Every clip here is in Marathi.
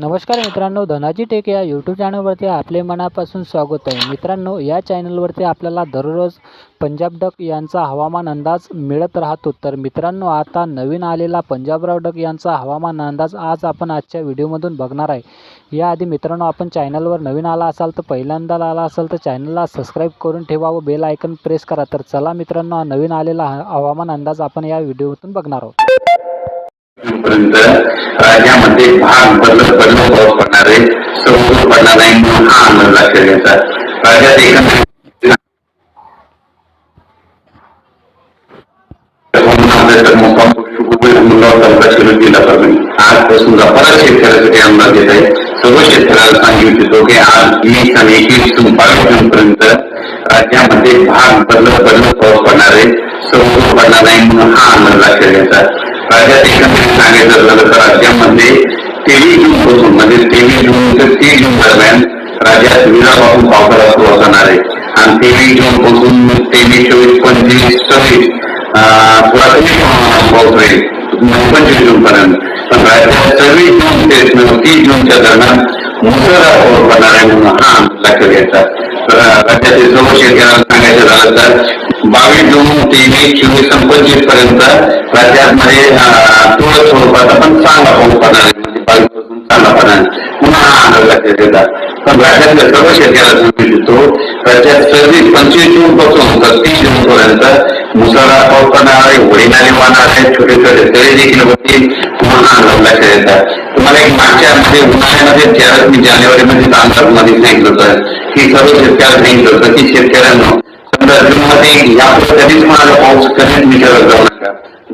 नमस्कार मित्रांनो धनाजी टेक या यूट्यूब चॅनलवरती आपले मनापासून स्वागत आहे. मित्रांनो या चॅनलवरती आपल्याला दररोज पंजाब डक यांचा हवामान अंदाज मिळत राहतो. तर मित्रांनो आता नवीन आलेला पंजाबराव डक यांचा हवामान अंदाज आज आपण आजच्या व्हिडिओमधून बघणार आहे. याआधी मित्रांनो आपण चॅनलवर नवीन आला असाल तर पहिल्यांदा आला असाल तर चॅनलला सबस्क्राईब करून ठेवा व बेल आयकन प्रेस करा. तर चला मित्रांनो नवीन आलेला ह- हवामान अंदाज आपण या व्हिडिओतून बघणार आहोत. पर्यंत राज्यामध्ये भाग बदलत बदलत पाऊस पडणार आहे समुद्र पडणार नाही म्हणून हा अंदाज लक्षात घ्यायचा राज्यात एकंदरीत आजपासून परत शेतकऱ्यासाठी अंदाज येत आहे सर्व शेतकऱ्याला सांगू इच्छितो की आज वीस आणि एकवीस जून बावीस जून पर्यंत राज्यामध्ये भाग बदलत बदलत पाऊस पडणार आहे सर्व पडणार नाही म्हणून हा अंदाज लक्षात घ्यायचा राज्यात एकंदरीत सांगायचं झालं तर राज्यामध्ये तेवीस जून पासून म्हणजे तेवीस जून ते तीस जून दरम्यान राज्यात विजापासून पावसाला सुरुवात होणार आहे आणि तेवीस जून पासून तेवीस चोवीस पंचवीस सव्वीस पाऊस राहील पंचवीस जून पर्यंत पण राज्यात सव्वीस जून ते तीस जूनच्या दरम्यान मुसळधार पाऊस पडणार आहे म्हणून हा लक्षात घ्यायचा तर राज्यातील सर्व शेतकऱ्यांना सांगायचं झालं तर बावीस जून तेवीस चोवीस पंचवीसपर्यंत राज्यामध्ये अं, स्वरूपाचा पण चांगला पाऊस पडणार म्हणजे बावीसपासून चांगला पडणार पुन्हा हा अंदाज येतात पण राज्यातल्या सर्व शेतकऱ्याला सांगू देतो राज्यात सव्वीस पंचवीस जून पासून तर तीस जून पर्यंत मुसळधार पाऊस पडणार आहे वडिलांनी वाहणार आहे छोटे छोटे तळे देखील होतील. पुन्हा हा अंदाज येतात तुम्हाला एक मागच्या म्हणजे उन्हाळ्यामध्ये ज्यावेळेस मी जानेवारीमध्ये अंदाजमध्ये सांगितलं होतं की सर्व शेतकऱ्याला सांगितलं होतं की शेतकऱ्यांना समजा जूनमध्ये यापुढे कधीच मला पाऊस कधीच विचारत जाऊ नका.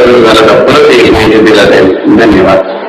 करून झाला परत एक माहिती दिला जाईल. धन्यवाद.